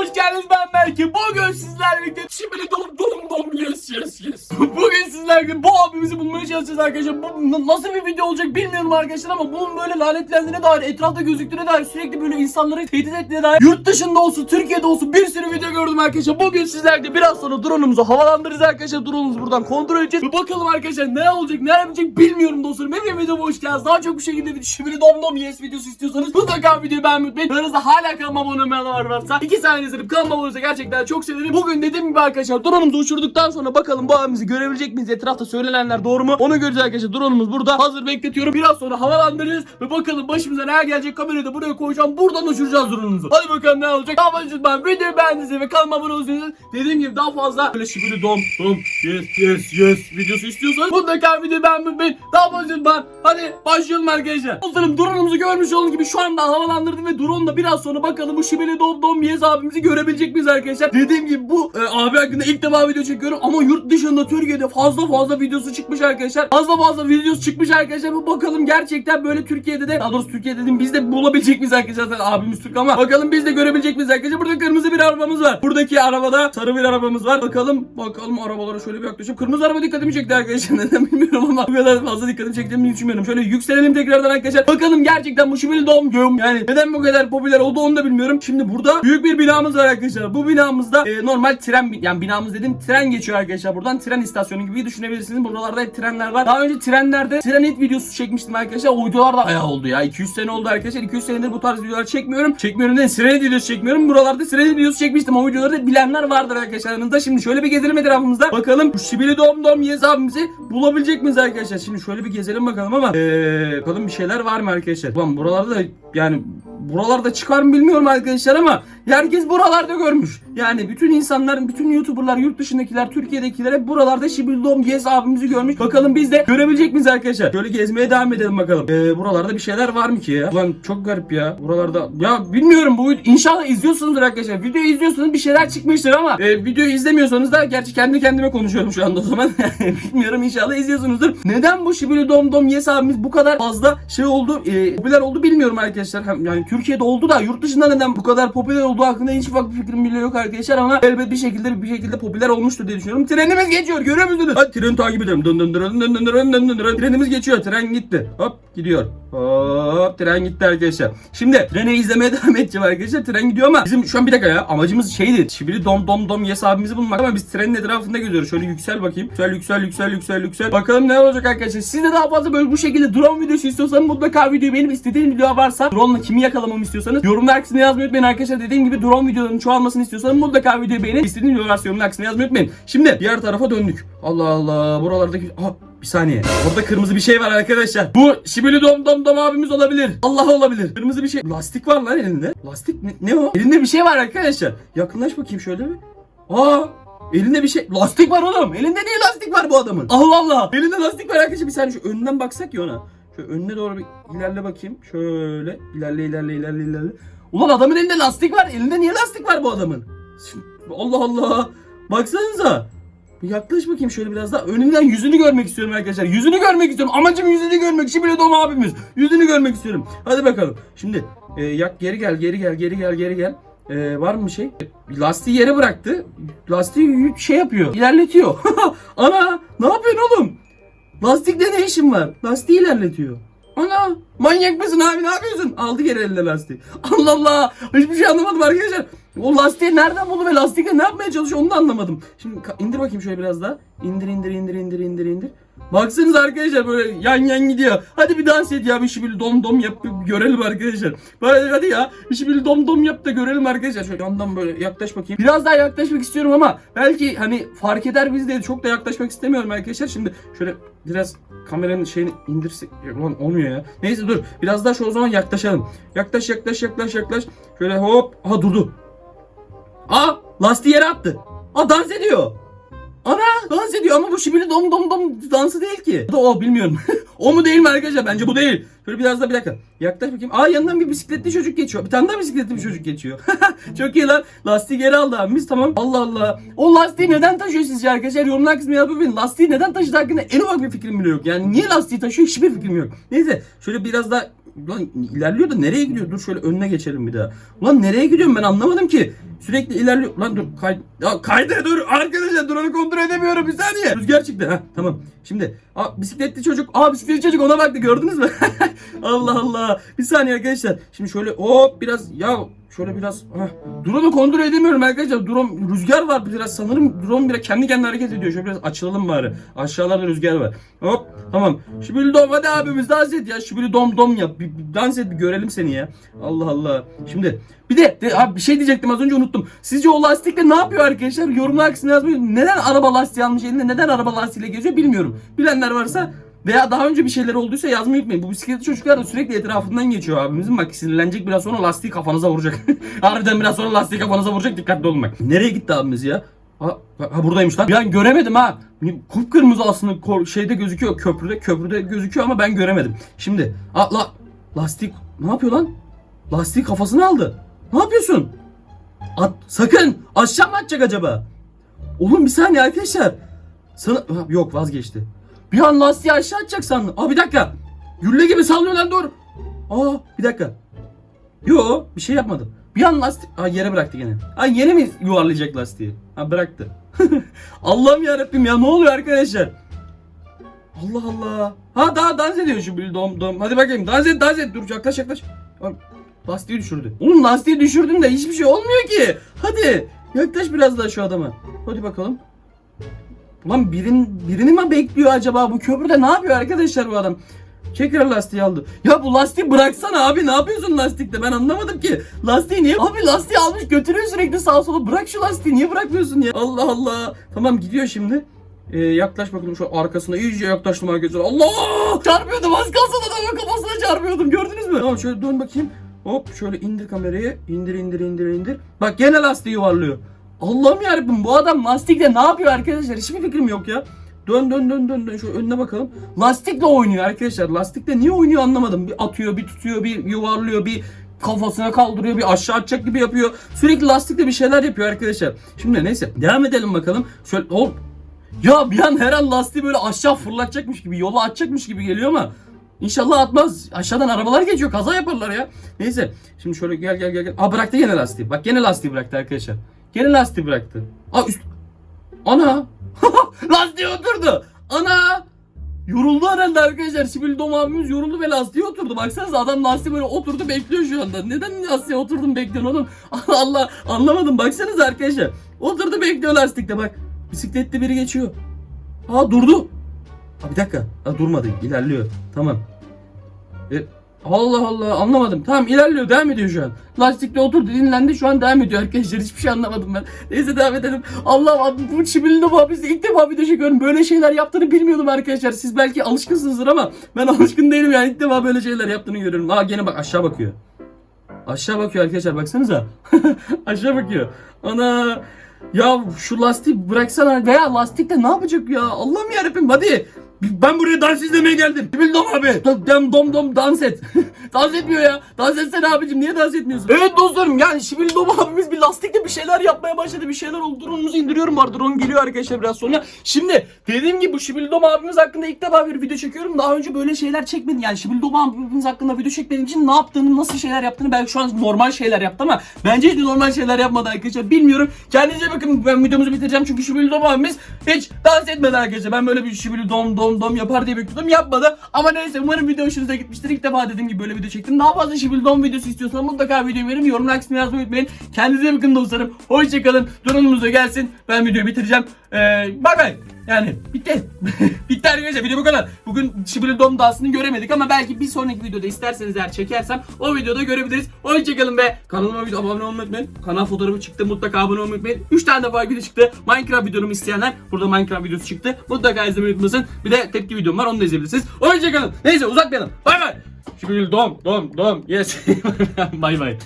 hoş geldiniz ben Berke. Bugün sizlerle birlikte şimdi dom dom dom yes yes yes. Bugün sizlerle birlikte bu abimizi bulmaya çalışacağız arkadaşlar. Bu nasıl bir video olacak bilmiyorum arkadaşlar ama bunun böyle lanetlendiğine dair, etrafta gözüktüğüne dair, sürekli böyle insanları tehdit ettiğine dair yurt dışında olsun, Türkiye'de olsun bir sürü video gördüm arkadaşlar. Bugün sizlerle biraz sonra drone'umuzu havalandıracağız arkadaşlar. Drone'umuzu buradan kontrol edeceğiz. Ve bakalım arkadaşlar ne olacak, ne yapacak bilmiyorum dostlarım. Hepim videoma hoş geldiniz. Daha çok bir şekilde bir şimdi dom dom yes videosu istiyorsanız mutlaka videoyu beğenmeyi unutmayın. Aranızda hala kanalıma abone olmayanlar varsa 2 saniye izleyip kanalıma gerçekten çok sevinirim. Bugün dediğim gibi arkadaşlar drone'umuzu uçurduktan sonra bakalım bu abimizi görebilecek miyiz? Etrafta söylenenler doğru mu? Onu göreceğiz arkadaşlar. Drone'umuz burada. Hazır bekletiyorum. Biraz sonra havalandırırız ve bakalım başımıza neler gelecek. Kamerayı da buraya koyacağım. Buradan uçuracağız drone'umuzu. Hadi bakalım ne olacak. Fazla ben videoyu beğendiyseniz ve kanalıma abone olursanız dediğim gibi daha fazla böyle şibili dom dom yes yes yes videosu istiyorsanız mutlaka videoyu beğenmeyi unutmayın. Daha fazla ben hadi başlayalım arkadaşlar. Dostlarım drone'umuzu görmüş olduğunuz gibi şu anda havalandırdım ve drone'la biraz sonra bakalım bu şibili dom dom yes abimizi görebilecek miyiz arkadaşlar? Dediğim gibi bu e, abi hakkında ilk defa video çekiyorum ama yurt dışında Türkiye'de fazla fazla videosu çıkmış arkadaşlar. Fazla fazla videosu çıkmış arkadaşlar. Bu bakalım gerçekten böyle Türkiye'de de daha doğrusu Türkiye'de dedim biz de bulabilecek miyiz arkadaşlar? Zaten abimiz Türk ama bakalım biz de görebilecek miyiz arkadaşlar? Burada kırmızı bir arabamız var. Buradaki arabada sarı bir arabamız var. Bakalım bakalım arabalara şöyle bir yaklaşıp kırmızı araba dikkatimi çekti arkadaşlar. Neden bilmiyorum ama bu kadar fazla dikkatimi çektiğini düşünmüyorum. Şöyle yükselelim tekrardan arkadaşlar. Bakalım gerçekten bu şibili dom göm. Yani neden bu kadar popüler oldu onu da bilmiyorum. Şimdi burada büyük bir binamız var arkadaşlar. Bu binamızda e, normal tren yani binamız dedim tren geçiyor arkadaşlar. Buradan tren istasyonu gibi düşünebilirsiniz. Buralarda hep trenler var. Daha önce trenlerde tren it videosu çekmiştim arkadaşlar. O videolar da bayağı oldu ya. 200 sene oldu arkadaşlar. 200 senedir bu tarz videolar çekmiyorum. Çekmiyorum değil. Tren it videosu çekmiyorum. Buralarda tren it videosu çekmiştim. O videoları da bilenler vardır arkadaşlar aranızda. Şimdi şöyle bir gezelim etrafımızda. Bakalım şibili dom dom yez abimizi bulabilecek miyiz arkadaşlar? Şimdi şöyle bir gezelim bakalım ama eee bakalım bir şeyler var mı arkadaşlar? Ulan buralarda da yani buralarda çıkar mı bilmiyorum arkadaşlar ama herkes buralarda görmüş. Yani bütün insanlar, bütün YouTuber'lar, yurt dışındakiler, Türkiye'dekiler hep buralarda Şibil Dom Gez abimizi görmüş. Bakalım biz de görebilecek miyiz arkadaşlar? Şöyle gezmeye devam edelim bakalım. Ee, buralarda bir şeyler var mı ki ya? Ulan çok garip ya. Buralarda ya bilmiyorum bu inşallah izliyorsunuzdur arkadaşlar. Videoyu izliyorsanız bir şeyler çıkmıştır ama e, videoyu izlemiyorsanız da gerçi kendi kendime konuşuyorum şu anda o zaman. bilmiyorum inşallah izliyorsunuzdur. Neden bu Şibil Dom Yes abimiz bu kadar fazla şey oldu, e, popüler oldu bilmiyorum arkadaşlar. Yani Türkiye'de oldu da yurt dışında neden bu kadar popüler olduğu hakkında hiç ufak bir fikrim bile yok arkadaşlar ama elbet bir şekilde bir şekilde popüler olmuştur diye düşünüyorum. Trenimiz geçiyor görüyor musunuz? Hadi treni takip edelim. Dın dın dın dın dın dın dın dın dın. Trenimiz geçiyor. Tren gitti. Hop gidiyor. Hop tren gitti arkadaşlar. Şimdi treni izlemeye devam edeceğim arkadaşlar. Tren gidiyor ama bizim şu an bir dakika ya amacımız şeydi. Şibili dom dom dom yes abimizi bulmak ama biz trenin etrafında geziyoruz. Şöyle yüksel bakayım. Yüksel yüksel yüksel yüksel yüksel. Bakalım ne olacak arkadaşlar. Siz de daha fazla böyle bu şekilde drone videosu istiyorsanız mutlaka videoyu benim istediğim video varsa drone'la kimi yakalamamı istiyorsanız yorumlar kısmına yazmayı unutmayın arkadaşlar. Dediğim gibi drone videolarının çoğalmasını istiyorsanız mutlaka videoyu beğenip istediğiniz video varsa yorumlar kısmına yazmayı unutmayın. Şimdi diğer tarafa döndük. Allah Allah buralardaki... Aha bir saniye. Orada kırmızı bir şey var arkadaşlar. Bu şibili dom dom dom abimiz olabilir. Allah olabilir. Kırmızı bir şey. Lastik var lan elinde. Lastik ne, ne o? Elinde bir şey var arkadaşlar. Yakınlaş bakayım şöyle bir. Aa Elinde bir şey lastik var oğlum. Elinde niye lastik var bu adamın? Allah Allah. Elinde lastik var arkadaşlar. Bir saniye şu önünden baksak ya ona. Şöyle önüne doğru bir ilerle bakayım. Şöyle ilerle ilerle ilerle ilerle. Ulan adamın elinde lastik var. Elinde niye lastik var bu adamın? Allah Allah. Baksanıza. Yaklaş bakayım şöyle biraz daha. Önünden yüzünü görmek istiyorum arkadaşlar. Yüzünü görmek istiyorum. Amacım yüzünü görmek. Şimdi Dom abimiz. Yüzünü görmek istiyorum. Hadi bakalım. Şimdi e, yak geri gel geri gel geri gel geri gel. E, var mı bir şey? Lastiği yere bıraktı. Lastiği şey yapıyor. ilerletiyor. Ana ne yapıyorsun oğlum? Lastikle ne işin var? Lastiği ilerletiyor. Ana manyak mısın abi ne yapıyorsun? Aldı geri eline lastiği. Allah Allah hiçbir şey anlamadım arkadaşlar. O lastiği nereden buldu ve lastikle ne yapmaya çalışıyor onu da anlamadım. Şimdi indir bakayım şöyle biraz daha. İndir indir indir indir indir indir. Baksanız arkadaşlar böyle yan yan gidiyor. Hadi bir dans et ya bir işi bir dom dom yap bir görelim arkadaşlar. Böyle hadi ya bir işi bir dom dom yap da görelim arkadaşlar. Şöyle yandan böyle yaklaş bakayım. Biraz daha yaklaşmak istiyorum ama belki hani fark eder biz de çok da yaklaşmak istemiyorum arkadaşlar. Şimdi şöyle biraz kameranın şeyini indirsek Ulan olmuyor ya. Neyse dur biraz daha şu o zaman yaklaşalım. Yaklaş yaklaş yaklaş yaklaş. Şöyle hop. Aha durdu. Aa lastiği yere attı. Aa dans ediyor. Ana dans ediyor ama bu şibili dom dom dom dansı değil ki. Da o bilmiyorum. o mu değil mi arkadaşlar? Bence bu değil. Şöyle biraz da bir dakika. Yaklaş bakayım. Aa yanından bir bisikletli çocuk geçiyor. Bir tane daha bisikletli bir çocuk geçiyor. Çok iyi lan. Lastiği geri aldı abimiz tamam. Allah Allah. O lastiği neden taşıyor sizce arkadaşlar? Yorumlar kısmına yapın. Lastiği neden taşıdığı hakkında en ufak bir fikrim bile yok. Yani niye lastiği taşıyor hiçbir fikrim yok. Neyse şöyle biraz daha Ulan ilerliyor da nereye gidiyor? Dur şöyle önüne geçelim bir daha. Ulan nereye gidiyorum ben anlamadım ki. Sürekli ilerliyor. Lan dur kay ya kaydı dur arkadaşlar drone'u kontrol edemiyorum bir saniye. Rüzgar çıktı. Ha tamam. Şimdi aa, bisikletli çocuk. Aa bisikletli çocuk ona baktı gördünüz mü? Allah Allah. Bir saniye arkadaşlar. Şimdi şöyle hop biraz ya şöyle biraz. Drone'u kontrol edemiyorum arkadaşlar. Drone rüzgar var biraz sanırım drone biraz kendi kendine hareket ediyor. Şöyle biraz açılalım bari. Aşağılarda rüzgar var. Hop tamam. Şibili dom hadi abimiz dans et ya. Şibili dom dom yap. Bir, bir dans et bir görelim seni ya. Allah Allah. Şimdi bir de, de abi bir şey diyecektim az önce unuttum. Sizce o lastikle ne yapıyor arkadaşlar? Yorumlar kısmına yazmayı. Neden araba lastiği almış elinde? Neden araba lastiğiyle geziyor bilmiyorum. Bilenler varsa veya daha önce bir şeyler olduysa yazmayı unutmayın. Bu bisikletli çocuklar da sürekli etrafından geçiyor abimizin. Bak sinirlenecek biraz sonra lastiği kafanıza vuracak. Harbiden biraz sonra lastiği kafanıza vuracak. Dikkatli olun bak. Nereye gitti abimiz ya? Ha, ha buradaymış lan. An göremedim ha. Kıpkırmızı aslında şeyde gözüküyor köprüde. Köprüde gözüküyor ama ben göremedim. Şimdi a, la, lastik ne yapıyor lan? Lastiği kafasına aldı. Ne yapıyorsun? At, sakın aşağı mı atacak acaba? Oğlum bir saniye arkadaşlar. Sana Ha, yok vazgeçti. Bir an lastiği aşağı atacak sandım. Aa bir dakika. Gülle gibi sallıyor lan dur. Aa bir dakika. Yo bir şey yapmadı. Bir an lastik Aa yere bıraktı gene. Aa yere mi yuvarlayacak lastiği? Ha bıraktı. Allah'ım ya Rabbim ya ne oluyor arkadaşlar? Allah Allah. Ha daha dans ediyor şu dom dom. Hadi bakayım dans et dans et. Dur yaklaş yaklaş. Lastiği düşürdü. Oğlum lastiği düşürdüm de hiçbir şey olmuyor ki. Hadi yaklaş biraz daha şu adama. Hadi bakalım. Ulan birin, birini mi bekliyor acaba bu köprüde ne yapıyor arkadaşlar bu adam? Tekrar lastiği aldı. Ya bu lastiği bıraksana abi ne yapıyorsun lastikte ben anlamadım ki. Lastiği niye? Abi lastiği almış götürüyor sürekli sağa sola. Bırak şu lastiği niye bırakmıyorsun ya? Allah Allah. Tamam gidiyor şimdi. Ee, yaklaş bakalım şu arkasına iyice yaklaştım arkadaşlar. Allah! Çarpıyordum az kalsın adamın kafasına çarpıyordum gördünüz mü? Tamam şöyle dön bakayım. Hop şöyle indir kamerayı. İndir indir indir indir. Bak gene lastiği yuvarlıyor. Allah'ım yarabbim bu adam lastikle ne yapıyor arkadaşlar? Hiçbir fikrim yok ya. Dön dön dön dön dön şöyle önüne bakalım. Lastikle oynuyor arkadaşlar. Lastikle niye oynuyor anlamadım. Bir atıyor, bir tutuyor, bir yuvarlıyor, bir kafasına kaldırıyor, bir aşağı atacak gibi yapıyor. Sürekli lastikle bir şeyler yapıyor arkadaşlar. Şimdi neyse devam edelim bakalım. Şöyle hop. Ya bir an her an lastiği böyle aşağı fırlatacakmış gibi, yola atacakmış gibi geliyor ama İnşallah atmaz. Aşağıdan arabalar geçiyor. Kaza yaparlar ya. Neyse. Şimdi şöyle gel gel gel. gel. Aa bıraktı gene lastiği. Bak gene lastiği bıraktı arkadaşlar. Gene lastiği bıraktı. Aa üst... Ana! lastiği oturdu. Ana! Yoruldu herhalde arkadaşlar. Sibel Dom abimiz yoruldu ve lastiğe oturdu. Baksanıza adam lastiğe böyle oturdu bekliyor şu anda. Neden lastiğe oturdun bekliyorsun oğlum? Allah Allah anlamadım. Baksanıza arkadaşlar. Oturdu bekliyor lastikte bak. Bisikletli biri geçiyor. Aa durdu. Aa, bir dakika. Aa, durmadı. İlerliyor. Tamam. E, Allah Allah anlamadım. Tamam ilerliyor devam ediyor şu an. Lastikte oturdu dinlendi şu an devam ediyor arkadaşlar. Hiçbir şey anlamadım ben. Neyse devam edelim. Allah bu çibilli muhabbeti ilk defa video çekiyorum. Böyle şeyler yaptığını bilmiyordum arkadaşlar. Siz belki alışkınsınızdır ama ben alışkın değilim yani. İlk defa böyle şeyler yaptığını görüyorum. Aa gene bak aşağı bakıyor. Aşağı bakıyor arkadaşlar baksanıza. aşağı bakıyor. Ana ya şu lastiği bıraksana veya lastikle ne yapacak ya? Allah'ım yarabbim hadi. Ben buraya dans izlemeye geldim. Bildom abi. Dom dom dom dans et. Dans etmiyor ya. Dans etsene abicim niye dans etmiyorsun? Evet dostlarım yani Şibil Dom abimiz bir lastikle bir şeyler yapmaya başladı. Bir şeyler oldu. Drone'umuzu indiriyorum var. Drone geliyor arkadaşlar biraz sonra. Şimdi dediğim gibi bu Şibil Dom abimiz hakkında ilk defa bir video çekiyorum. Daha önce böyle şeyler çekmedim. Yani Şibil Dom abimiz hakkında video çekmediğim için ne yaptığını, nasıl şeyler yaptığını belki şu an normal şeyler yaptı ama bence hiç normal şeyler yapmadı arkadaşlar. Bilmiyorum. Kendinize bakın. Ben videomuzu bitireceğim çünkü Şibil Dom abimiz hiç dans etmedi arkadaşlar. Ben böyle bir Şibil Dom Dom yapar diye bekliyordum. Yapmadı. Ama neyse umarım video hoşunuza gitmiştir. İlk defa dediğim gibi böyle video çektim. Daha fazla Şibil Dom videosu istiyorsanız mutlaka videoyu verin. Yorumlar kısmına yazmayı unutmayın. Kendinize bakın dostlarım. Hoşçakalın. Drone'umuz da gelsin. Ben videoyu bitireceğim. Ee, bay bay. Yani bitti. bitti arkadaşlar video bu kadar. Bugün Şibil Dom dansını göremedik ama belki bir sonraki videoda isterseniz eğer çekersem o videoda görebiliriz. Hoşçakalın ve kanalıma video abone olmayı unutmayın. Kanal fotoğrafı çıktı mutlaka abone olmayı unutmayın. 3 tane de video çıktı. Minecraft videomu isteyenler burada Minecraft videosu çıktı. Mutlaka izlemeyi unutmasın. Bir de tepki videom var onu da izleyebilirsiniz. Hoşçakalın. Neyse uzatmayalım. Bay bay. Şibil Dom Dom Dom. Yes. bay bay.